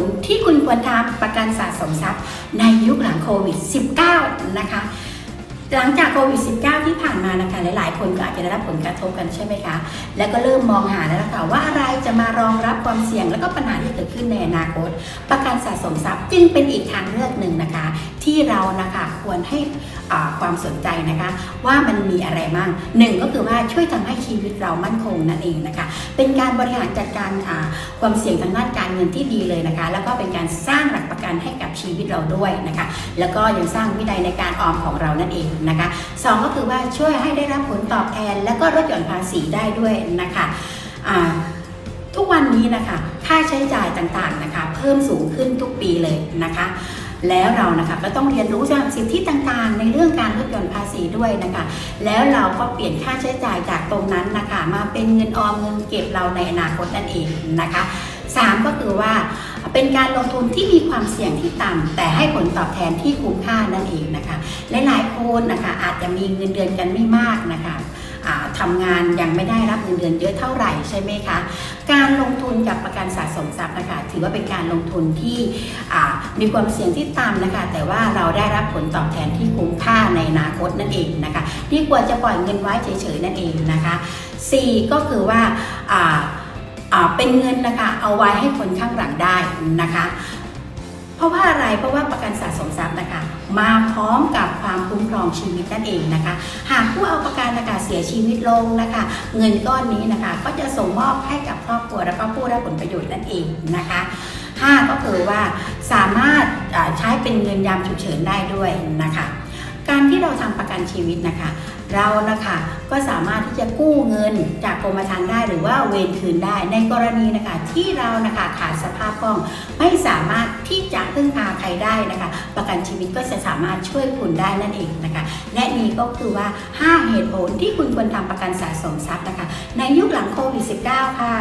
ลที่คุณควรทำประกันสะสมทรัพย์ในยุคหลังโควิด -19 นะคะ หลังจากโควิด -19 ที่ผ่านมานะคะหลาย ๆ คนก็อาจจะได้รับผลกระทบกันใช่ไหมคะ แล้วก็เริ่มมองหาแล้วค่ะว่าอะไรจะมารองรับความเสี่ยง และก็ปัญหาที่เกิดขึ้นในอนาคต ประกันสะสมทรัพย์จึงเป็นอีกทางเลือกหนึ่งนะคะ ที่เรานะคะควรให้ความสนใจนะคะว่ามันมีอะไรบ้างหนึ่งก็คือว่าช่วยทำให้ชีวิตเรามั่นคงนั่นเองนะคะเป็นการบริหารจัดการความเสี่ยงทางด้านการเงินที่ดีเลยนะคะ แล้วก็เป็นการสร้างหลักประกันให้กับชีวิตเราด้วยนะคะแล้วก็ยังสร้างวินัยในการออมของเรานั่นเองนะคะสองก็คือว่าช่วยให้ได้รับผลตอบแทน และก็ลดหย่อนภาษีได้ด้วยนะคะทุกวันนี้นะคะค่าใช้จ่ายต่างๆนะคะเพิ่มสูงขึ้นทุกปีเลยนะคะแล้วเรานะคะก็ต้องเรียนรู้จากสิทธิต่างๆ ในเรื่องการลดหย่อนภาษีด้วยนะคะ แล้วเราก็เปลี่ยนค่าใช้จ่ายจากตรงนั้นนะคะ มาเป็นเงินออมเงินเก็บเราในอนาคตนั่นเองนะคะสามก็คือว่า เป็นการลงทุนที่มีความเสี่ยงที่ต่ำแต่ให้ผลตอบแทนที่คุ้มค่านั่นเองนะคะหลายๆคนนะคะอาจจะมีเงินเดือนกันไม่มากนะคะอ่าทำงานยังไม่ได้รับเงินเดือนเยอะเท่าไหร่ใช่ไหมคะ การลงทุนกับประกันสะสมทรัพย์นะคะถือว่าเป็นการลงทุนที่มีความเสี่ยงที่ต่ำนะคะ แต่ว่าเราได้รับผลตอบแทนที่คุ้มค่าในอนาคตนั่นเองนะคะดีกว่าจะปล่อยเงินไว้เฉยๆนั่นเองนะคะ 4 ก็คือว่า,อา เป็นเงินนะคะ เอาไว้ให้คนข้างหลังได้นะคะ เพราะว่าอะไรเพราะว่าประกันสะสมทรัพย์นะคะ มาพร้อมกับความคุ้มครองชีวิตนั่นเองนะคะ หากผู้เอาประกันนะคะเสียชีวิตลงนะคะ เงินก้อนนี้นะคะ ก็จะส่งมอบให้กับครอบครัวและก็ผู้ได้ผลประโยชน์นั่นเองนะคะ5ก็คือว่าสามารถใช้เป็นเงินยามฉุกเฉินได้ด้วยนะคะ การที่เราทำประกันชีวิตนะคะเรานะคะก็สามารถที่จะกู้เงินจากกรมธรรม์ได้หรือว่าเวนคืนได้ ในกรณีนะคะที่เรานะคะขาดสภาพคล่อง ไม่สามารถที่จะพึ่งพาใครได้นะคะ ประกันชีวิตก็จะสามารถช่วยคุณได้นั่นเองนะคะ และนี่ก็คือว่า 5 เหตุผลที่คุณควรทำประกันสะสมทรัพย์นะคะ ในยุคหลังโควิด -19 ค่ะ